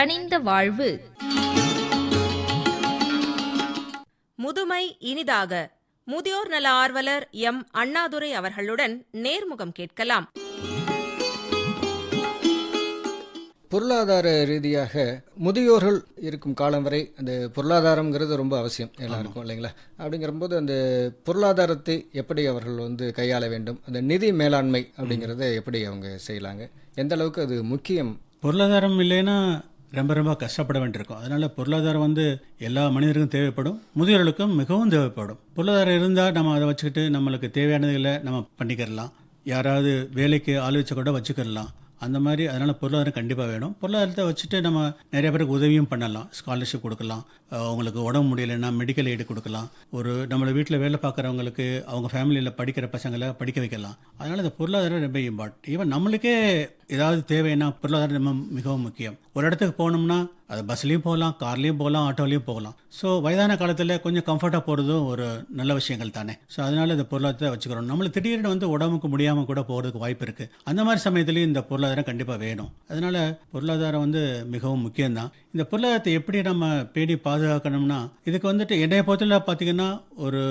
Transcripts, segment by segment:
கனிந்த வாழ்வு. முதுமை இனிதாக. முதியோர் நல ஆர்வலர் எம். அண்ணாதுரை அவர்களுடன் நேர்முகம் கேட்கலாம். பொருளாதார ரீதியாக முதியோர்கள் இருக்கும் காலம் வரை அந்த பொருளாதாரம்ங்கிறது ரொம்ப அவசியம் எல்லாருக்கும் இல்லைங்களா? அப்படிங்கிறபோது அந்த பொருளாதாரத்தை எப்படி அவர்கள் வந்து கையாள வேண்டும்? அந்த நிதி மேலாண்மை அப்படிங்கிறத எப்படி அவங்க செய்யலாங்க? எந்த அளவுக்கு அது முக்கியம்? பொருளாதாரம் இல்லைன்னா ரொம்ப ரொம்ப கஷ்டப்பட வேண்டியிருக்கும். அதனால் பொருளாதாரம் வந்து எல்லா மனிதருக்கும் தேவைப்படும். முதியோர்களுக்கும் மிகவும் தேவைப்படும். பொருளாதாரம் இருந்தால் நம்ம அதை வச்சுக்கிட்டு நம்மளுக்கு தேவையானதுகளை நம்ம பண்ணிக்கிறலாம் யாராவது வேலைக்கு ஆள் வச்சு கூட வச்சுக்கிடலாம். அந்த மாதிரி அதனால் பொருளாதாரம் கண்டிப்பாக வேணும். பொருளாதாரத்தை வச்சுட்டு நம்ம நிறைய பேருக்கு உதவியும் பண்ணலாம். ஸ்காலர்ஷிப் கொடுக்கலாம். அவங்களுக்கு உடம்பு முடியலைன்னா மெடிக்கல் எய்டு கொடுக்கலாம். ஒரு நம்மளை வீட்டில் வேலை பார்க்குறவங்களுக்கு அவங்க ஃபேமிலியில் படிக்கிற பசங்களை படிக்க வைக்கலாம். அதனால் இந்த பொருளாதாரம் ரொம்ப இம்பார்ட்டன்ட் ஈவன் நம்மளுக்கே ஏதாவது தேவைன்னா பொருளாதாரம் நம்ம மிகவும் முக்கியம். ஒரு இடத்துக்கு போகணும்னா அது பஸ்லேயும் போகலாம் கார்லேயும் போகலாம் ஆட்டோலையும் போகலாம். ஸோ வயதான காலத்தில் கொஞ்சம் கம்ஃபர்ட்டாக போகிறதும் ஒரு நல்ல விஷயங்கள் தானே. ஸோ அதனால் இந்த பொருளாதாரத்தை வச்சுக்கிறோம். நம்மளுக்கு திடீர்னு வந்து உடம்புக்கு முடியாமல் கூட போகிறதுக்கு வாய்ப்பு இருக்குது அந்த மாதிரி சமயத்துலேயும் இந்த பொருளாதாரம் கண்டிப்பாக வேணும். அதனால் பொருளாதாரம் வந்து மிகவும் முக்கியம்தான். இந்த பொருளாதாரத்தை எப்படி நம்ம பேணி பாதுகாக்கணும்னா இதுக்கு வந்துட்டு என்னைய பொறுத்தல பார்த்தீங்கன்னா ஒரு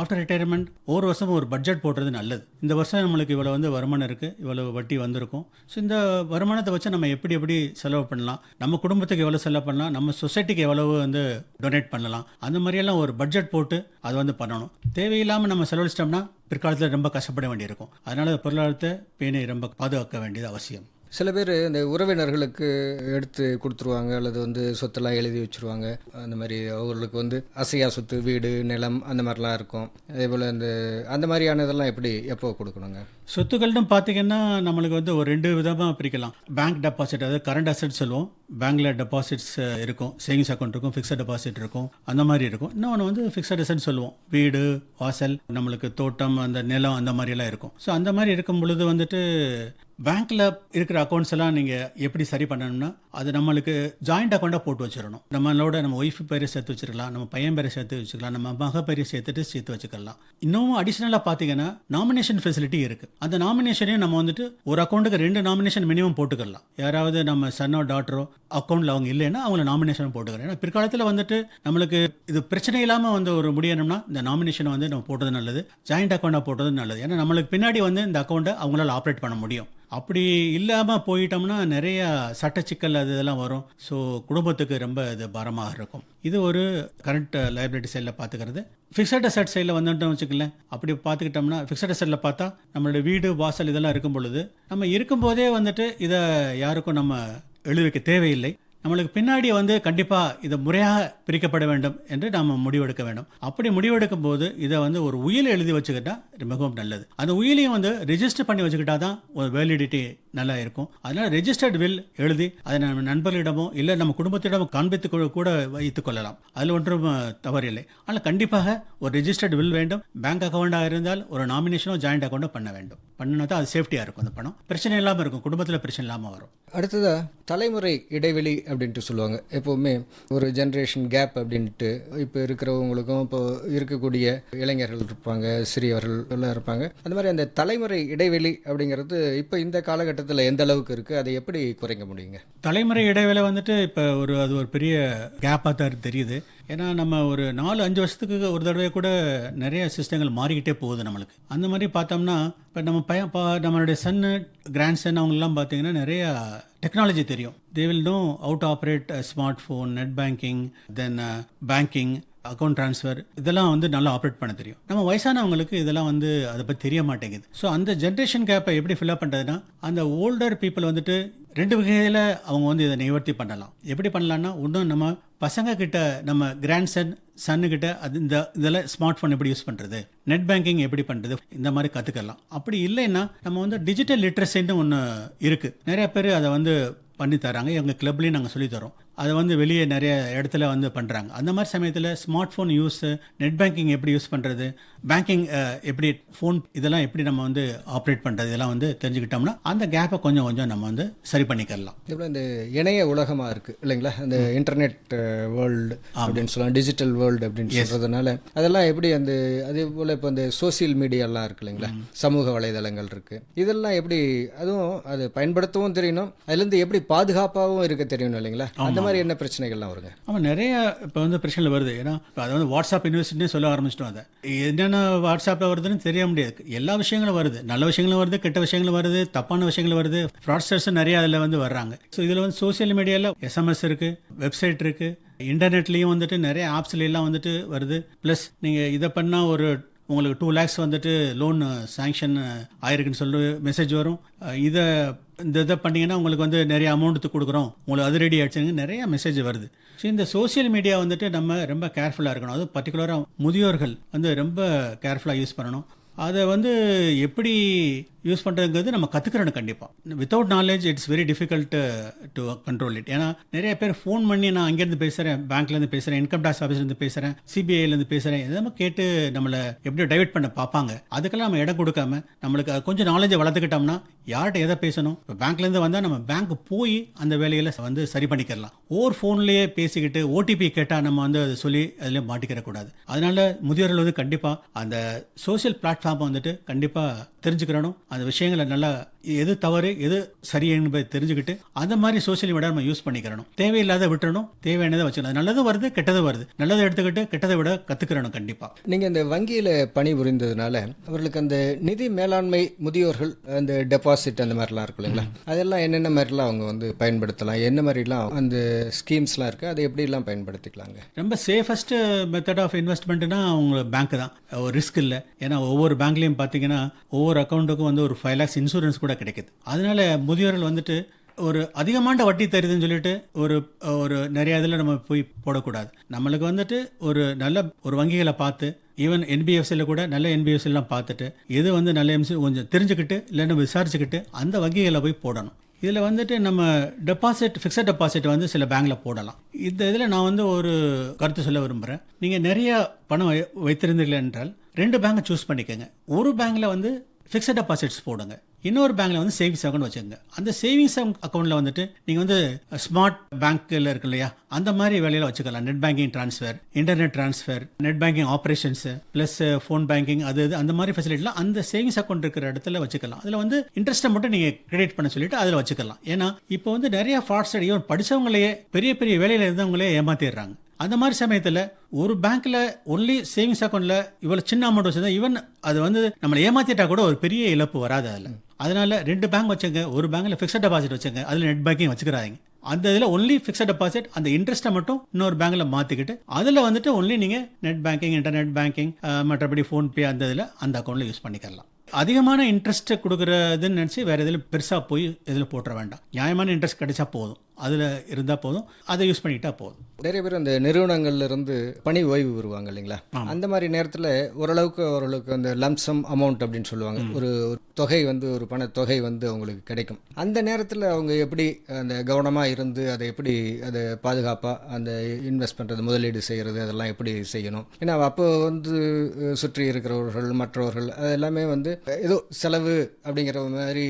ஆஃப்டர் ரிட்டையர்மெண்ட் ஒவ்வொரு வருஷமும் ஒரு பட்ஜெட் போடுறது நல்லது. இந்த வருஷம் நம்மளுக்கு இவ்வளோ வந்து வருமானம் இருக்குது இவ்வளோ வட்டி வந்திருக்கும். ஸோ இந்த வருமானத்தை வச்சு நம்ம எப்படி எப்படி செலவு பண்ணலாம்? நம்ம குடும்பத்துக்கு எவ்வளோ செலவு பண்ணலாம்? நம்ம சொசைட்டிக்கு எவ்வளவு வந்து டொனேட் பண்ணலாம்? அந்த மாதிரியெல்லாம் ஒரு பட்ஜெட் போட்டு அது வந்து பண்ணணும். தேவையில்லாமல் நம்ம செலவழிச்சிட்டோம்னா பிற்காலத்தில் ரொம்ப கஷ்டப்பட வேண்டியிருக்கும். அதனால் பொருளாதாரத்தை பேணி ரொம்ப பாதுகாக்க வேண்டியது அவசியம். சில பேர் இந்த உறவினர்களுக்கு எடுத்து கொடுத்துருவாங்க அல்லது வந்து சொத்தெல்லாம் எழுதி வச்சுருவாங்க. அந்த மாதிரி அவர்களுக்கு வந்து அசையா சொத்து வீடு நிலம் அந்த மாதிரிலாம் இருக்கும். அதே போல் இந்த அந்த மாதிரியானதெல்லாம் எப்படி எப்போ கொடுக்கணுங்க? சொத்துக்கள்னு பார்த்தீங்கன்னா நம்மளுக்கு வந்து ஒரு ரெண்டு விதமாக பிரிக்கலாம். பேங்க் டெபாசிட் அதாவது கரண்ட் அசட் சொல்லுவோம். பேங்க்ல டெபாசிட்ஸ் இருக்கும். சேவிங்ஸ் அக்கௌண்ட் இருக்கும் ஃபிக்ஸட் டெபாசிட் இருக்கும். அந்த மாதிரி இருக்கும். இன்னொன்று வந்து ஃபிக்ஸட் அசட் சொல்லுவோம். வீடு வாசல் நம்மளுக்கு தோட்டம் அந்த நிலம் அந்த மாதிரியெல்லாம் இருக்கும். ஸோ அந்த மாதிரி இருக்கும் பொழுது வந்துட்டு பேங்க்ல இருக்கிற அக்கௌண்ட்ஸ் எல்லாம் நீங்க எப்படி சரி பண்ணணும்னா அது நம்மளுக்கு ஜாயிண்ட் அக்கௌண்ட்டாக போட்டு வச்சிடணும். நம்மளோட நம்ம ஒய்ஃப் பேரை சேர்த்து வச்சிருக்கலாம் நம்ம பையன் பேரை சேர்த்து வச்சுக்கலாம் நம்ம மக பேரை சேர்த்துட்டு சேர்த்து வச்சுக்கலாம். இன்னும் அடிஷ்னலாக பார்த்தீங்கன்னா நாமினேஷன் ஃபெசிலிட்டி இருக்கு. அந்த நாமினேஷனையும் நம்ம வந்துட்டு ஒரு அக்கௌண்ட்டுக்கு ரெண்டு நாமினேஷன் மினிமம் போட்டுக்கலாம். யாராவது நம்ம சன்னோ டாட்டரோ அக்கௌண்ட்ல அவங்க இல்லைன்னா அவங்கள நாமினேஷன் போட்டுக்கிறேன் ஏன்னா பிற்காலத்தில் வந்துட்டு நம்மளுக்கு இது பிரச்சனை இல்லாமல் வந்து ஒரு முடியணும்னா இந்த நாமினேஷனை வந்து நம்ம போட்டது நல்லது ஜாயிண்ட் அக்கௌண்ட்டாக போட்டது நல்லது. ஏன்னா நம்மளுக்கு பின்னாடி வந்து இந்த அக்கௌண்ட்டை அவங்களால ஆப்ரேட் பண்ண முடியும். அப்படி இல்லாமல் போயிட்டோம்னா நிறையா சட்ட சிக்கல் அது இதெல்லாம் வரும். ஸோ குடும்பத்துக்கு ரொம்ப இது பாரமாக இருக்கும். இது ஒரு கரண்ட் லைபிலிட்டி சைடில் பார்த்துக்கிறது ஃபிக்ஸட் அசட் சைடில் வந்துட்டோம் வச்சுக்கலேன் அப்படி பார்த்துக்கிட்டோம்னா ஃபிக்ஸட் அசட்டில் பார்த்தா நம்மளோட வீடு வாசல் இதெல்லாம் இருக்கும் பொழுது நம்ம இருக்கும்போதே வந்துட்டு இதை யாருக்கும் நம்ம எழுதிக்க தேவையில்லை. நம்மளுக்கு பின்னாடி வந்து கண்டிப்பாக இதை முறையாக பிரிக்கப்பட வேண்டும் என்று நாம் முடிவெடுக்க வேண்டும். அப்படி முடிவெடுக்கும் போது இதை வந்து ஒரு உயில் எழுதி வச்சுக்கிட்டா மிகவும் நல்லது. அந்த உயிலையும் வந்து ரிஜிஸ்டர் பண்ணி வச்சுக்கிட்டா தான் ஒரு வேலிடிட்டி நல்லா இருக்கும் அதனால ரெஜிஸ்டர்ட் வில் எழுதி அதை நம்ம நண்பர்களிடமோ இல்லை நம்ம குடும்பத்திடமோ காண்பித்து கூட வைத்துக் கொள்ளலாம். அதில் ஒன்றும் தவறு தவறில்லை. ஆனால் கண்டிப்பாக ஒரு ரெஜிஸ்டர்ட் வில் வேண்டும். பேங்க் அக்கௌண்டாக இருந்தால் ஒரு நாமினேஷனோ ஜாயிண்ட் அக்கௌண்ட்டோ பண்ண வேண்டும். பண்ணினா தான் அது சேஃப்டியாக இருக்கும் அந்த பணம். பிரச்சனை இல்லாமல் இருக்கும். குடும்பத்தில் பிரச்சனை இல்லாமல் வரும். அடுத்ததாக தலைமுறை இடைவெளி அப்படின்ட்டு சொல்லுவாங்க. எப்போவுமே ஒரு ஜென்ரேஷன் கேப் அப்படின்ட்டு இப்போ இருக்கிறவங்களுக்கும் இப்போ இருக்கக்கூடிய இளைஞர்கள் இருப்பாங்க சிறியவர்கள் எல்லாம் இருப்பாங்க. அந்த மாதிரி அந்த தலைமுறை இடைவெளி அப்படிங்கிறது இப்போ இந்த காலகட்டத்தில் எந்த அளவுக்கு இருக்குது அதை எப்படி குறைக்க முடியுங்க? தலைமுறை இடைவேளை வந்துட்டு இப்போ ஒரு அது ஒரு பெரிய கேப்பாக தான் தெரியுது. ஏன்னா நம்ம ஒரு நாலு அஞ்சு வருஷத்துக்கு ஒரு தடவை கூட நிறைய சிஸ்டங்கள் மாறிக்கிட்டே போகுது நம்மளுக்கு. அந்த மாதிரி பார்த்தோம்னா இப்போ நம்ம பையன் பா நம்மளுடைய சன்னு கிராண்ட் சன் அவங்கெல்லாம் பார்த்தீங்கன்னா நிறைய டெக்னாலஜி தெரியும். They will know out operate smartphone net banking then banking account transfer இதெல்லாம் வந்து நல்லா ஆப்ரேட் பண்ண தெரியும். நம்ம வயசானவங்களுக்கு இதெல்லாம் வந்து அதை பற்றி தெரிய மாட்டேங்குது. ஸோ அந்த ஜென்ரேஷன் கேப்பை எப்படி ஃபில்அப் பண்ணுறதுன்னா அந்த ஓல்டர் பீப்புள் வந்துட்டு ரெண்டு வகையில் அவங்க வந்து இதை நிவர்த்தி பண்ணலாம். எப்படி பண்ணலான்னா ஒன்றும் நம்ம பசங்க கிட்ட நம்ம கிராண்ட் சன் சன்னுக்கிட்ட அது இந்த இதெல்லாம் ஸ்மார்ட் ஃபோன் எப்படி யூஸ் பண்ணுறது நெட் பேங்கிங் எப்படி பண்ணுறது இந்த மாதிரி கற்றுக்கலாம் அப்படி இல்லைன்னா நம்ம வந்து டிஜிட்டல் லிட்ரஸின்னு ஒன்று இருக்குது நிறைய பேர் அதை வந்து பண்ணி தராங்க. எங்கள் கிளப்லேயும் நாங்கள் சொல்லி தரோம். அதை வந்து வெளியே நிறைய இடத்துல வந்து பண்ணுறாங்க அந்த மாதிரி சமயத்தில் smart phone use net banking எப்படி யூஸ் பண்ணுறது பேங்கிங் எப்படி ஃபோன் இதெல்லாம் எப்படி நம்ம வந்து ஆப்ரேட் பண்ணுறது இதெல்லாம் வந்து தெரிஞ்சுக்கிட்டோம்னா அந்த கேப்பை கொஞ்சம் கொஞ்சம் நம்ம வந்து சரி பண்ணிக்கலாம். இந்த இணைய உலகமா இருக்கு இல்லைங்களா? இந்த இன்டர்நெட் வேர்ல்டு அப்படின்னு சொல்லலாம் டிஜிட்டல் வேர்ல்டு அப்படின்னு சொல்றதுனால அதெல்லாம் எப்படி அந்த அதே போல இப்போ இந்த சோசியல் மீடியாலாம் இருக்கு இல்லைங்களா? சமூக வலைதளங்கள் இருக்கு. இதெல்லாம் எப்படி அதுவும் அது பயன்படுத்தவும் தெரியணும். அதுலேருந்து எப்படி பாதுகாப்பாகவும் இருக்க தெரியணும் இல்லைங்களா? அந்த மாதிரி என்ன பிரச்சனைகள்லாம் வருங்க? ஆமாம் நிறைய இப்போ வந்து பிரச்சனைகள் வருது. ஏன்னா இப்போ அதை வந்து வாட்ஸ்அப் யூனிவர்சிட்டினே சொல்ல ஆரம்பிச்சிட்டோம் அதை. என்னென்ன வாட்ஸ்அப்பில் வருதுன்னு தெரிய முடியாது. எல்லா விஷயங்களும் வருது. நல்ல விஷயங்களும் வருது கெட்ட விஷயங்களும் வருது தப்பான விஷயங்களும் வருது. ஃப்ராட்ஸ்டர்ஸும் நிறைய அதில் வந்து வர்றாங்க. ஸோ இதில் வந்து சோஷியல் மீடியாவில் எஸ்எம்எஸ் இருக்குது வெப்சைட் இருக்குது இன்டர்நெட்லேயும் வந்துட்டு நிறைய ஆப்ஸ்லையெல்லாம் வந்துட்டு வருது. ப்ளஸ் நீங்கள் இதை பண்ணால் ஒரு உங்களுக்கு டூ லேக்ஸ் வந்துட்டு லோன் சாங்ஷன் ஆயிருக்குன்னு சொல்லி மெசேஜ் வரும். இதை இந்த இதை பண்ணிங்கன்னா உங்களுக்கு வந்து நிறைய அமௌண்ட்டு கொடுக்குறோம். உங்களுக்கு அது ரெடி ஆயிடுச்சுங்க நிறைய மெசேஜ் வருது. ஸோ இந்த சோஷியல் மீடியா வந்துட்டு நம்ம ரொம்ப கேர்ஃபுல்லாக இருக்கணும். அதுவும் பர்டிகுலராக முதியோர்கள் வந்து ரொம்ப கேர்ஃபுல்லாக யூஸ் பண்ணணும். அதை வந்து எப்படி யூஸ் பண்ணுறதுங்கிறது நம்ம கற்றுக்கிறணும் கண்டிப்பாக without knowledge it's very difficult to control it ஏன்னா நிறைய பேர் ஃபோன் பண்ணி நான் அங்கேருந்து பேசுகிறேன் பேங்க்லேருந்து பேசுகிறேன் இன்கம் டேக்ஸ் ஆஃபீஸ்லேருந்து பேசுகிறேன் சிபிஐலேருந்து பேசுகிறேன் எதாவது கேட்டு நம்மளை எப்படி டைவெர்ட் பண்ண பார்ப்பாங்க. அதுக்கெல்லாம் நம்ம இடம் கொடுக்காம நம்மளுக்கு கொஞ்சம் நாலேஜை வளர்த்துக்கிட்டோம்னா யார்கிட்ட எதை பேசணும்? இப்போ பேங்க்லேருந்து வந்தால் நம்ம பேங்க் போய் அந்த வேலையில் வந்து சரி பண்ணிக்கலாம் ஓர் ஃபோன்லேயே பேசிக்கிட்டு ஓடிபி கேட்டால் நம்ம வந்து அதை சொல்லி அதில் மாட்டிக்கிறக்கூடாது அதனால் முதியோர்கள் வந்து கண்டிப்பாக அந்த சோஷியல் பிளாட்ஃபார்மை வந்துட்டு கண்டிப்பாக தெரிஞ்சுக்கிறணும் அந்த விஷயங்களை நல்லா எது தவறு எது சரி என்பதை தெரிஞ்சுக்கிட்டு அந்த மாதிரி சோஷியல் மீடியா நம்ம யூஸ் பண்ணிக்கிறணும் தேவையில்லாத விட்டுறணும் தேவையானதை வச்சுக்கணும். நல்லதும் வருது கெட்டதும் வருது. நல்லதை எடுத்துக்கிட்டு கெட்டதை விட கற்றுக்கிறணும் கண்டிப்பாக நீங்க இந்த வங்கியில பணி புரிந்ததுனால அவர்களுக்கு அந்த நிதி மேலாண்மை முதியோர்கள் அந்த டெபாசிட் அந்த மாதிரிலாம் இருக்கு இல்லைங்களா? அதெல்லாம் என்னென்ன மாதிரிலாம் அவங்க வந்து பயன்படுத்தலாம்? என்ன மாதிரிலாம் அந்த ஸ்கீம்ஸ்லாம் இருக்கு? அதை எப்படிலாம் பயன்படுத்திக்கலாங்க? ரொம்ப சேஃபஸ்ட் மெத்தட் ஆஃப் இன்வெஸ்ட்மெண்ட்னா அவங்க பேங்க் தான். ஒரு ரிஸ்க் இல்லை. ஏன்னா ஒவ்வொரு பேங்க்லேயும் பார்த்தீங்கன்னா ஒவ்வொரு அக்கௌண்ட்டுக்கும் வந்து ஒரு ஃபைவ் லேக்ஸ் இன்சூரன்ஸ் கூட கிடைக்குது. அதனால முதியோர்கள் வந்துட்டு ஒரு அதிகமான வட்டி தருதுன்னு சொல்லிட்டு ஒரு ஒரு நிறைய இதில் நம்ம போய் போடக்கூடாது. நம்மளுக்கு வந்துட்டு ஒரு நல்ல ஒரு வங்கிகளை பார்த்து ஈவன் என்பிஎஃப்சியில் கூட நல்ல என்பிஎஃப்சிலாம் பார்த்துட்டு எது வந்து நல்ல எம்சி கொஞ்சம் தெரிஞ்சுக்கிட்டு இல்லைன்னா விசாரிச்சுக்கிட்டு அந்த வங்கிகளை போய் போடணும். இதில் வந்துட்டு நம்ம டெபாசிட் ஃபிக்ஸட் டெபாசிட் வந்து சில பேங்க்கில் போடலாம். இந்த இதில் நான் வந்து ஒரு கருத்து சொல்ல விரும்புகிறேன் நீங்கள் நிறைய பணம் வை- வைத்திருந்தீர்கள் என்றால் ரெண்டு பேங்கை சூஸ் பண்ணிக்கோங்க. ஒரு பேங்க்கில் வந்து ஃபிக்ஸட் டெபாசிட்ஸ் போடுங்க. இன்னொரு பேங்க்ல வந்து சேவிங்ஸ் அக்கௌண்ட் வச்சுக்கோங்க. அந்த சேவிங்ஸ் அக்கௌண்ட்ல வந்துட்டு நீங்க வந்து ஸ்மார்ட் பேங்க்ல இருக்கு இல்லையா? அந்த மாதிரி வேலையில வச்சுக்கலாம். Net banking transfer internet transfer net banking operations plus phone banking அது இது அந்த மாதிரி ஃபெசிலிட்டிலாம் அந்த சேவிங்ஸ் அக்கௌண்ட் இருக்கிற இடத்துல வச்சுக்கலாம். அதில் வந்து இன்ட்ரெஸ்ட்டை மட்டும் நீங்கள் கிரெடிட் பண்ண சொல்லிட்டு அதில் வச்சுக்கலாம். ஏன்னா இப்போ வந்து நிறைய ஃப்ராட்ஸ் ஈவன் படிச்சவங்களையே பெரிய பெரிய வேலையில் இருந்தவங்களே ஏமாத்திடுறாங்க. அந்த மாதிரி சமயத்தில் ஒரு பேங்க்ல ஒன்லி சேவிங்ஸ் அக்கௌண்ட்ல இவ்வளவு சின்ன அமௌண்ட் வச்சிருந்தா ஈவன் அது வந்து நம்மளை ஏமாத்திட்டா கூட ஒரு பெரிய இழப்பு வராது அதில். அதனால ரெண்டு பேங்க் வச்சுங்க ஒரு பேங்க்ல ஃபிக்ஸட் டெபாசிட் வச்சுங்க அதில் நெட் பேங்கிங் வச்சுக்கிறாங்க அந்த இதில் ஒன்லி ஃபிக்ஸட் டெபாசிட் அந்த இன்ட்ரெஸ்ட்டை மட்டும் இன்னொரு பேங்க்ல மாற்றிக்கிட்டு அதில் வந்துட்டு ஒன்லி நீங்கள் நெட் பேங்கிங் இன்டர்நெட் பேங்கிங் மற்றபடி ஃபோன்பே அந்த இதில் அந்த அக்கௌண்ட்டில் யூஸ் பண்ணிக்கலாம். அதிகமான இன்ட்ரெஸ்ட் கொடுக்குறதுன்னு நினச்சி வேற எதில் பெருசாக போய் இதில் போட்டுற வேண்டாம். நியாயமான இன்ட்ரெஸ்ட் கிடைச்சா போதும். அதில் இருந்தால் போதும். அதை யூஸ் பண்ணிக்கிட்டா போதும். நிறைய பேர் அந்த நிறுவனங்கள்ல இருந்து பணி ஓய்வு வருவாங்க இல்லைங்களா? அந்த மாதிரி நேரத்தில் ஓரளவுக்கு ஓரளவுக்கு அந்த லம்சம் அமௌண்ட் அப்படின்னு சொல்லுவாங்க. ஒரு தொகை வந்து ஒரு பண தொகை வந்து அவங்களுக்கு கிடைக்கும். அந்த நேரத்தில் அவங்க எப்படி அந்த கவனமாக இருந்து அதை எப்படி அதை பாதுகாப்பாக அந்த இன்வெஸ்ட் பண்ணுறது முதலீடு செய்கிறது அதெல்லாம் எப்படி செய்யணும்? ஏன்னா அப்போ வந்து சுற்றி இருக்கிறவர்கள் மற்றவர்கள் அது எல்லாமே வந்து ஏதோ செலவு அப்படிங்கிற மாதிரி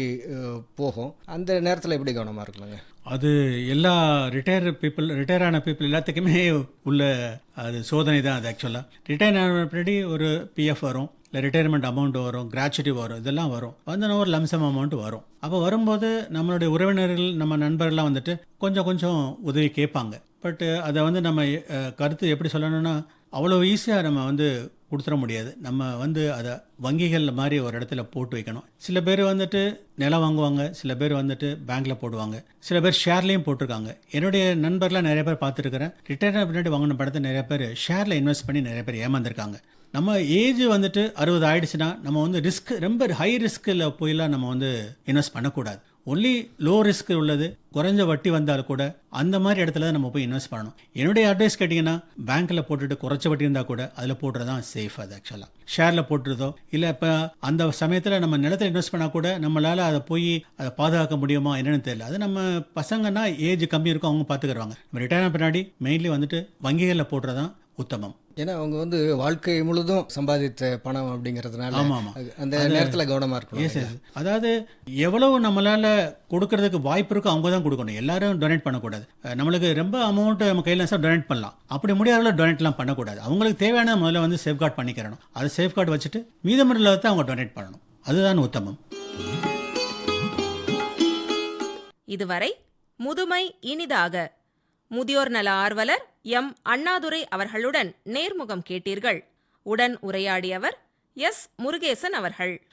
போகும். அந்த நேரத்தில் எப்படி கவனமாக இருக்கணுங்க? அது எல்லா ரிட்டையர் பீப்புள் ரிட்டையர் ஆன பீப்புள் எல்லாத்துக்குமே உள்ள அது சோதனை தான் அது ஆக்சுவலாக ரிட்டையர் ஆன பின்னாடி ஒரு பிஎஃப் வரும் இல்லை ரிட்டையர்மெண்ட் அமௌண்ட் வரும் கிராச்சுட்டி வரும் இதெல்லாம் வரும். வந்து ஒரு லம்சம் அமௌண்ட் வரும். அப்போ வரும்போது நம்மளுடைய உறவினர்கள் நம்ம நண்பர்கள்லாம் வந்துட்டு கொஞ்சம் கொஞ்சம் உதவி கேட்பாங்க. பட் அதை வந்து நம்ம கருத்து எப்படி சொல்லணும்னா அவ்வளோ ஈஸியாக நம்ம வந்து கொடுத்துட முடியாது. நம்ம வந்து அதை வங்கிகள் மாதிரி ஒரு இடத்துல போட்டு வைக்கணும். சில பேர் வந்துட்டு நிலம் வாங்குவாங்க சில பேர் வந்துட்டு பேங்க்கில் போடுவாங்க சில பேர் ஷேர்லேயும் போட்டிருக்காங்க. என்னுடைய நண்பர்லாம் நிறைய பேர் பார்த்துருக்குறேன். ரிட்டையர் பின்னாடி வாங்கின படத்தை நிறைய பேர் ஷேரில் இன்வெஸ்ட் பண்ணி நிறைய பேர் ஏமாந்துருக்காங்க. நம்ம ஏஜ் வந்துட்டு அறுபது ஆயிடுச்சுன்னா நம்ம வந்து ரிஸ்க் ரொம்ப ஹை ரிஸ்கில் போயெல்லாம் நம்ம வந்து இன்வெஸ்ட் பண்ணக்கூடாது. ஒன்லி லோ ரிஸ்க் உள்ளது. குறைஞ்ச வட்டி வந்தாலும் கூட அந்த மாதிரி இடத்துல தான் நம்ம போய் இன்வெஸ்ட் பண்ணணும். என்னுடைய அட்வைஸ் கேட்டிங்கன்னா பேங்க்கில் போட்டுட்டு குறைச்ச வட்டி இருந்தால் கூட அதில் போடுறது தான் சேஃப் அது ஆக்சுவலாக ஷேரில் போட்டுறதோ இல்லை இப்போ அந்த சமயத்தில் நம்ம நிலத்தில் இன்வெஸ்ட் பண்ணால் கூட நம்மளால் அதை போய் அதை பாதுகாக்க முடியுமா என்னன்னு தெரியல. அது நம்ம பசங்கன்னா ஏஜ் கம்மி இருக்கும் அவங்க பார்த்துக்குறாங்க நம்ம ரிட்டையர் ஆன பின்னாடி மெயின்லி வந்துட்டு வங்கிகளில் போடுறது தான் உத்தமம். ஏன்னா அவங்க வந்து வாழ்க்கை முழுதும் சம்பாதித்த பணம் அப்படிங்கிறதுனால ஆமா, ஆமா. அது- அந்த நேரத்தில் கவனமாக இருக்கணும் அதாவது எவ்வளவு நம்மளால கொடுக்கறதுக்கு வாய்ப்பு இருக்கோ அவங்க தான் கொடுக்கணும். எல்லாரும் டொனேட் பண்ணக்கூடாது. நம்மளுக்கு ரொம்ப அமௌண்ட் நம்ம கையில் சார் டொனேட் பண்ணலாம். அப்படி முடியாத டொனேட்லாம் பண்ணக்கூடாது. அவங்களுக்கு தேவையான முதல்ல வந்து சேஃப்கார்ட் பண்ணிக்கிறணும். அதை சேஃப்கார்டு வச்சுட்டு மீதமுள்ள அவங்க டொனேட் பண்ணணும். அதுதான் உத்தமம். இதுவரை முதுமை இனிதாக. முதியோர் நல ஆர்வலர் எம். அண்ணாதுரை அவர்களுடன் நேர்முகம் கேட்டீர்கள். உடன் உரையாடியவர் எஸ். முருகேசன் அவர்கள்.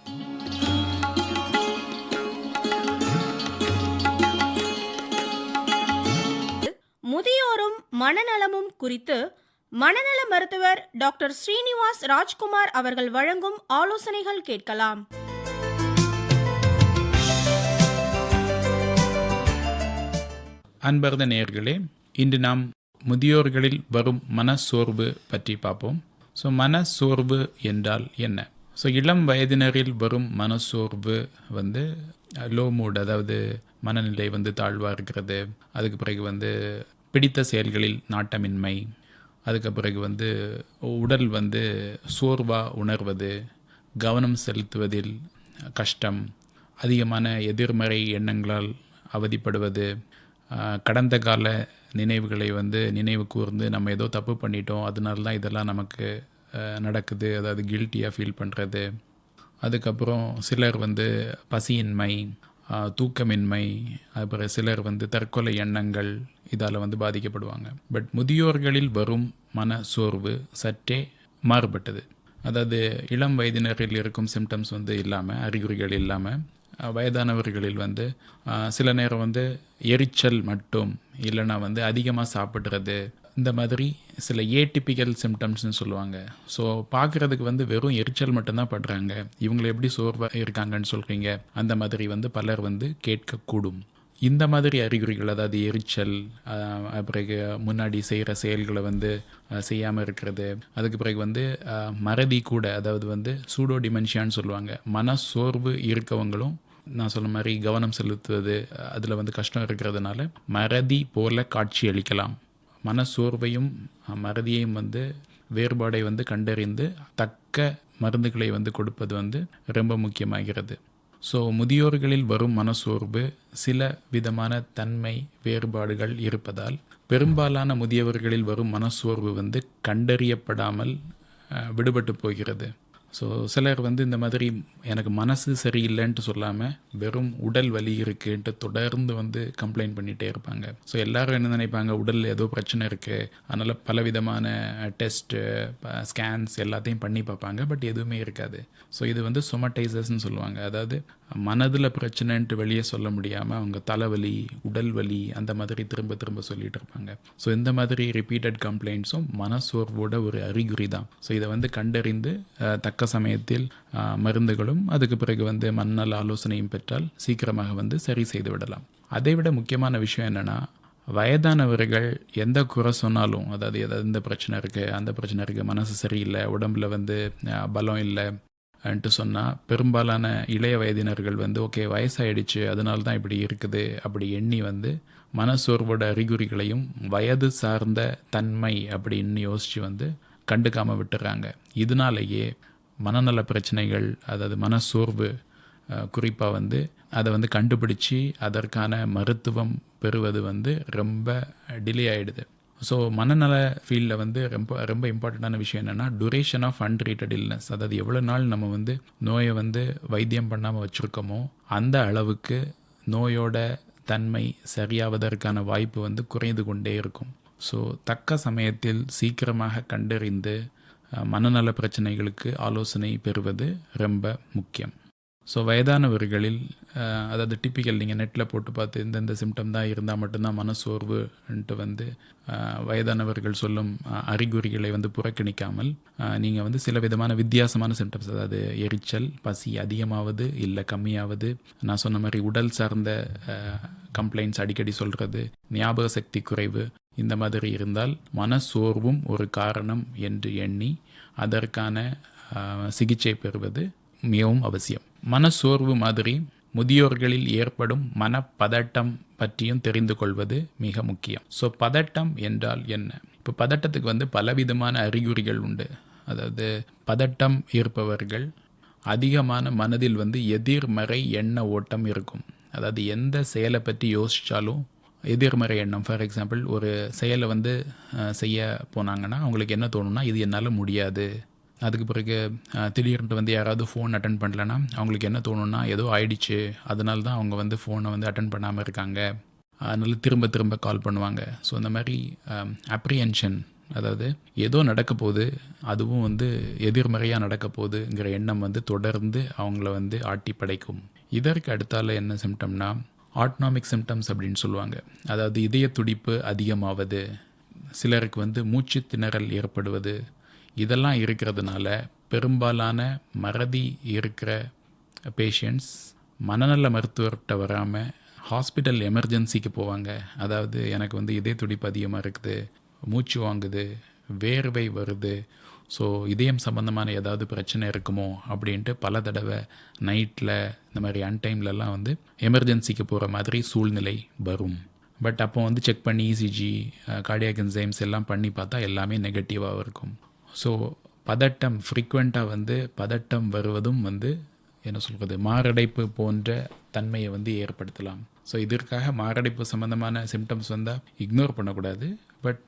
முதியோரும் மனநலமும் குறித்து மனநல மருத்துவர் டாக்டர் ஸ்ரீனிவாஸ் ராஜ்குமார் அவர்கள் வழங்கும் ஆலோசனைகள் கேட்கலாம். அன்பர்ந்த நேர்களே இன்று நாம் முதியோர்களில் வரும் மனச்சோர்வு பற்றி பார்ப்போம். ஸோ மனச்சோர்வு என்றால் என்ன? ஸோ இளம் வயதினரில் வரும் மனச்சோர்வு வந்து லோ மூட் அதாவது மனநிலை வந்து தாழ்வாக இருக்கிறது. அதுக்கு பிறகு வந்து பிடித்த செயல்களில் நாட்டமின்மை. அதுக்கு பிறகு வந்து உடல் வந்து சோர்வாக உணர்வது. கவனம் செலுத்துவதில் கஷ்டம். அதிகமான எதிர்மறை எண்ணங்களால் அவதிப்படுவது. கடந்த கால நினைவுகளை வந்து நினைவு கூர்ந்து நம்ம ஏதோ தப்பு பண்ணிட்டோம் அதனால தான் இதெல்லாம் நமக்கு நடக்குது. அதாவது கில்ட்டியாக ஃபீல் பண்ணுறது அதுக்கப்புறம் சிலர் வந்து பசியின்மை தூக்கமின்மை அப்புறம் சிலர் வந்து தற்கொலை எண்ணங்கள் இதால் வந்து பாதிக்கப்படுவாங்க. பட் முதியோர்களில் வரும் மன சோர்வு சற்றே மாறுபட்டது. அதாவது இளம் வயதினரில் இருக்கும் சிம்டம்ஸ் வந்து இல்லாமல் அறிகுறிகள் இல்லாமல் வயதானவர்களில் வந்து சில நேரம் வந்து எரிச்சல் மட்டும் இல்லைன்னா வந்து அதிகமாக சாப்பிட்றது இந்த மாதிரி சில ஏடிபிக்கல் சிம்டம்ஸ்னு சொல்லுவாங்க. ஸோ பார்க்குறதுக்கு வந்து வெறும் எரிச்சல் மட்டும்தான் படுறாங்க. இவங்களை எப்படி சோர்வாக இருக்காங்கன்னு சொல்கிறீங்க அந்த மாதிரி வந்து பலர் வந்து கேட்கக்கூடும். இந்த மாதிரி அறிகுறிகள் அதாவது எரிச்சல் பிறகு முன்னாடி செய்கிற செயல்களை வந்து செய்யாமல் இருக்கிறது அதுக்கு பிறகு வந்து மறதி கூட அதாவது வந்து சூடோ டிமென்ஷியான்னு சொல்லுவாங்க. மன சோர்வு இருக்கவங்களும் நான் சொன்ன மாதிரி கவனம் செலுத்துவது அதில் வந்து கஷ்டம் இருக்கிறதுனால மறதி போல காட்சி அளிக்கலாம். மனசோர்வையும் மறதியையும் வந்து வேறுபாடை வந்து கண்டறிந்து தக்க மருந்துகளை வந்து கொடுப்பது வந்து ரொம்ப முக்கியமாகிறது. ஸோ முதியோர்களில் வரும் மனசோர்வு சில விதமான தன்மை வேறுபாடுகள் இருப்பதால் பெரும்பாலான முதியவர்களில் வரும் மனசோர்வு வந்து கண்டறியப்படாமல் விடுபட்டு போகிறது. ஸோ சிலர் வந்து இந்த மாதிரி எனக்கு மனசு சரியில்லைன்ட்டு சொல்லாமல் வெறும் உடல் வலி இருக்குன்ட்டு தொடர்ந்து வந்து கம்ப்ளைண்ட் பண்ணிகிட்டே இருப்பாங்க. ஸோ எல்லாரும் என்ன நினைப்பாங்க? உடலில் ஏதோ பிரச்சனை இருக்குது அதனால் பலவிதமான டெஸ்ட்டு ஸ்கேன்ஸ் எல்லாத்தையும் பண்ணி பார்ப்பாங்க. பட் எதுவுமே இருக்காது. ஸோ இது வந்து சொமட்டைசஸ்ன்னு சொல்லுவாங்க. அதாவது மனதில் பிரச்சனைன்ட்டு வெளியே சொல்ல முடியாமல் அவங்க தலைவலி உடல் வலி அந்த மாதிரி திரும்ப திரும்ப சொல்லிட்டு இருப்பாங்க. ஸோ இந்த மாதிரி ரிப்பீட்டட் கம்ப்ளைண்ட்ஸும் மனசோர்வோட ஒரு அறிகுறி தான். ஸோ இதை வந்து கண்டறிந்து தக்க சமயத்தில் மருந்துகளும் அதுக்கு பிறகு வந்து மன்னல் ஆலோசனையும் பெற்றால் சீக்கிரமாக வந்து சரி செய்து விடலாம். அதை விட முக்கியமான விஷயம் என்னென்னா வயதானவர்கள் எந்த குறை சொன்னாலும் அதாவது எதாவது இந்த பிரச்சனை இருக்குது அந்த பிரச்சனை இருக்குது மனசு சரியில்லை உடம்புல வந்து பலம் இல்லை ன்ட்டு சொன்னால் பெரும்பாலான இளைய வயதினர்கள் வந்து ஓகே வயசாயிடுச்சு அதனால தான் இப்படி இருக்குது அப்படி எண்ணி வந்து மனசோர்வோட அறிகுறிகளையும் வயது சார்ந்த தன்மை அப்படின்னு யோசித்து வந்து கண்டுக்காமல் விட்டுறாங்க. இதனாலேயே மனநல பிரச்சனைகள் அதாவது மனசோர்வு குறிப்பாக வந்து அதை வந்து கண்டுபிடிச்சி அதற்கான மருத்துவம் பெறுவது வந்து ரொம்ப டிலே ஆகிடுது ஸோ மனநல ஃபீல்டில் வந்து ரொம்ப ரொம்ப இம்பார்ட்டண்ட்டான விஷயம் என்னென்னா டுரேஷன் ஆஃப் அன்ட்ரீட்டட் இல்னஸ் அதாவது எவ்வளோ நாள் நம்ம வந்து நோயை வந்து வைத்தியம் பண்ணாமல் வச்சுருக்கோமோ அந்த அளவுக்கு நோயோட தன்மை சரியாவதற்கான வாய்ப்பு வந்து குறைந்து கொண்டே இருக்கும். ஸோ தக்க சமயத்தில் சீக்கிரமாக கண்டறிந்து மனநல பிரச்சனைகளுக்கு ஆலோசனை பெறுவது ரொம்ப முக்கியம். ஸோ வயதானவர்களில் அதாவது டிப்பிக்கல் நீங்கள் நெட்டில் போட்டு பார்த்து இந்தந்த சிம்டம் தான் இருந்தால் மட்டும்தான் மனசோர்வுன்ட்டு வந்து வயதானவர்கள் சொல்லும் அறிகுறிகளை வந்து புறக்கணிக்காமல் நீங்கள் வந்து சில விதமான வித்தியாசமான சிம்டம்ஸ் அதாவது எரிச்சல் பசி அதிகமாவது இல்லை கம்மியாவது நான் சொன்ன மாதிரி உடல் சார்ந்த கம்ப்ளைண்ட்ஸ் அடிக்கடி சொல்கிறது ஞாபக சக்தி குறைவு இந்த மாதிரி இருந்தால் மனசோர்வும் ஒரு காரணம் என்று எண்ணி அதற்கான சிகிச்சை பெறுவது மிகவும் அவசியம். மனசோர்வு மாதிரி முதியோர்களில் ஏற்படும் மனப்பதட்டம் பற்றியும் தெரிந்து கொள்வது மிக முக்கியம். ஸோ பதட்டம் என்றால் என்ன? இப்போ பதட்டத்துக்கு வந்து பலவிதமான அறிகுறிகள் உண்டு. அதாவது பதட்டம் இருப்பவர்கள் அதிகமான மனதில் வந்து எதிர்மறை எண்ண ஓட்டம் இருக்கும். அதாவது எந்த செயலை பற்றி யோசித்தாலும் எதிர்மறை எண்ணம். ஃபார் எக்ஸாம்பிள் ஒரு செயலை வந்து செய்ய போனாங்கன்னா அவங்களுக்கு என்ன தோணும்னா இது என்னால் முடியாது. அதுக்கு பிறகு திடீர்னு வந்து யாராவது ஃபோன் அட்டன் பண்ணலன்னா அவங்களுக்கு என்ன தோணுன்னா ஏதோ ஆயிடுச்சு. அதனால தான் அவங்க வந்து ஃபோனை வந்து அட்டன் பண்ணாமல் இருக்காங்க. அதனால் திரும்ப திரும்ப கால் பண்ணுவாங்க. ஸோ இந்த மாதிரி அப்ரிஹென்ஷன் அதாவது ஏதோ நடக்க போகுது அதுவும் வந்து எதிர்மறையாக நடக்க போகுதுங்கிற எண்ணம் வந்து தொடர்ந்து அவங்கள வந்து ஆட்டி படைக்கும். இதற்கு அடுத்தால என்ன சிம்டம்னா ஆட்னாமிக் சிம்டம்ஸ் அப்படின்னு சொல்லுவாங்க. அதாவது இதய துடிப்பு அதிகமாவது சிலருக்கு வந்து மூச்சு திணறல் ஏற்படுவது இதெல்லாம் இருக்கிறதுனால பெரும்பாலான மறதி இருக்கிற பேஷண்ட்ஸ் மனநல மருத்துவர்கிட்ட வராமல் ஹாஸ்பிட்டல் எமர்ஜென்சிக்கு போவாங்க. அதாவது எனக்கு வந்து இதய துடிப்பு அதிகமாக இருக்குது மூச்சு வாங்குது வேர்வை வருது. ஸோ இதயம் சம்மந்தமான ஏதாவது பிரச்சனை இருக்குமோ அப்படின்ட்டு பல தடவை நைட்டில் இந்த மாதிரி அன்டைம்லலாம் வந்து எமர்ஜென்சிக்கு போகிற மாதிரி சூழ்நிலை வரும். பட் அப்போ வந்து செக் பண்ணி இசிஜி கார்டியாக் என்சைம்ஸ் எல்லாம் பண்ணி பார்த்தா எல்லாமே நெகட்டிவாக இருக்கும். ஸோ பதட்டம் ஃப்ரீக்வெண்ட்டாக வந்து பதட்டம் வருவதும் வந்து என்ன சொல்கிறது மாரடைப்பு போன்ற தன்மையை வந்து ஏற்படுத்தலாம். ஸோ இதற்காக மாரடைப்பு சம்மந்தமான சிம்டம்ஸ் வந்தால் இக்னோர் பண்ணக்கூடாது. பட்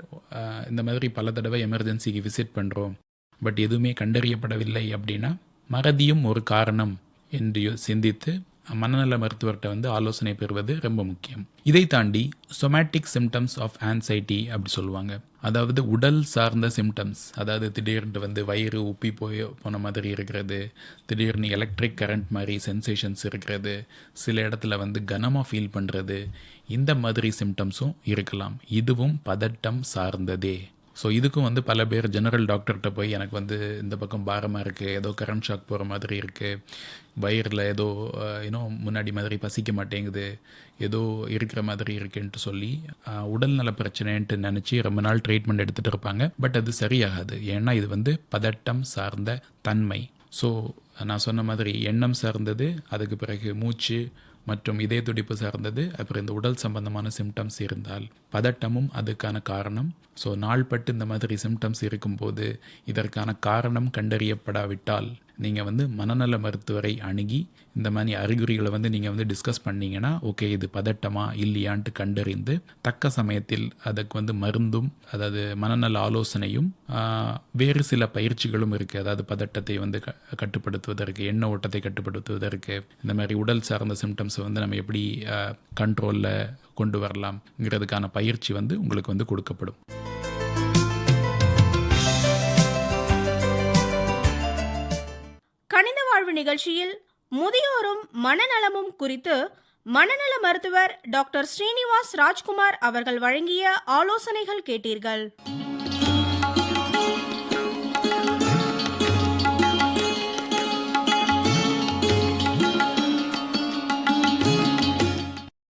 இந்த மாதிரி பல தடவை எமர்ஜென்சிக்கு விசிட் பண்ணுறோம் பட் எதுவுமே கண்டறியப்படவில்லை அப்படின்னா மறதியும் ஒரு காரணம் என்று சிந்தித்து மனநல மருத்துவர்கிட்ட வந்து ஆலோசனை பெறுவது ரொம்ப முக்கியம். இதை தாண்டி சொமேட்டிக் சிம்டம்ஸ் ஆஃப் ஆன்சைட்டி அப்படி சொல்லுவாங்க. அதாவது உடல் சார்ந்த சிம்டம்ஸ் அதாவது திடீர்னு வந்து வயிறு உப்பி போய் போன மாதிரி இருக்கிறது திடீர்னு எலக்ட்ரிக் கரண்ட் மாதிரி சென்சேஷன்ஸ் இருக்கிறது சில இடத்துல வந்து கனமாக ஃபீல் பண்ணுறது இந்த மாதிரி சிம்டம்ஸும் இருக்கலாம். இதுவும் பதட்டம் சார்ந்ததே. ஸோ இதுக்கும் வந்து பல பேர் ஜெனரல் டாக்டர்கிட்ட போய் எனக்கு வந்து இந்த பக்கம் பாரமாக இருக்குது ஏதோ கரண்ட் ஷாக் போகிற மாதிரி இருக்குது வயிறில் ஏதோ இன்னும் முன்னாடி மாதிரி பசிக்க மாட்டேங்குது ஏதோ இருக்கிற மாதிரி இருக்குன்ட்டு சொல்லி உடல்நல பிரச்சனைன்ட்டு நினச்சி ரொம்ப நாள் ட்ரீட்மெண்ட் எடுத்துகிட்டு இருப்பாங்க. பட் அது சரியாகாது. ஏன்னா இது வந்து பதட்டம் சார்ந்த தன்மை. ஸோ நான் சொன்ன மாதிரி எண்ணம் சார்ந்தது அதுக்கு பிறகு மூச்சு மற்றும் இதய துடிப்பு சார்ந்தது அப்புறம் இந்த உடல் சம்பந்தமான சிம்டம்ஸ் இருந்தால் பதட்டமும் அதுக்கான காரணம். ஸோ நாள்பட்டு இந்த மாதிரி சிம்டம்ஸ் இருக்கும்போது இதற்கான காரணம் கண்டறியப்படாவிட்டால் நீங்கள் வந்து மனநல மருத்துவரை அணுகி இந்த மாதிரி அறிகுறிகளை வந்து நீங்கள் வந்து டிஸ்கஸ் பண்ணீங்கன்னா ஓகே இது பதட்டமா இல்லையான்ட்டு கண்டறிந்து தக்க சமயத்தில் அதுக்கு வந்து மருந்தும் அதாவது மனநல ஆலோசனையும் வேறு சில பயிற்சிகளும் இருக்குது அதாவது பதட்டத்தை வந்து க கட்டுப்படுத்துவதற்கு எண்ண ஓட்டத்தை கட்டுப்படுத்துவதற்கு இந்த மாதிரி உடல் சார்ந்த சிம்டம்ஸை வந்து நம்ம எப்படி கண்ட்ரோலில் கொண்டு வரலாம்ங்கிறதுக்கான பயிற்சி வந்து உங்களுக்கு வந்து கொடுக்கப்படும். நிகழ்ச்சியில் முதியோரும் மனநலமும் குறித்து மனநல மருத்துவர் டாக்டர் ஸ்ரீனிவாஸ் ராஜ்குமார் அவர்கள் வழங்கிய ஆலோசனைகள் கேட்டீர்கள்.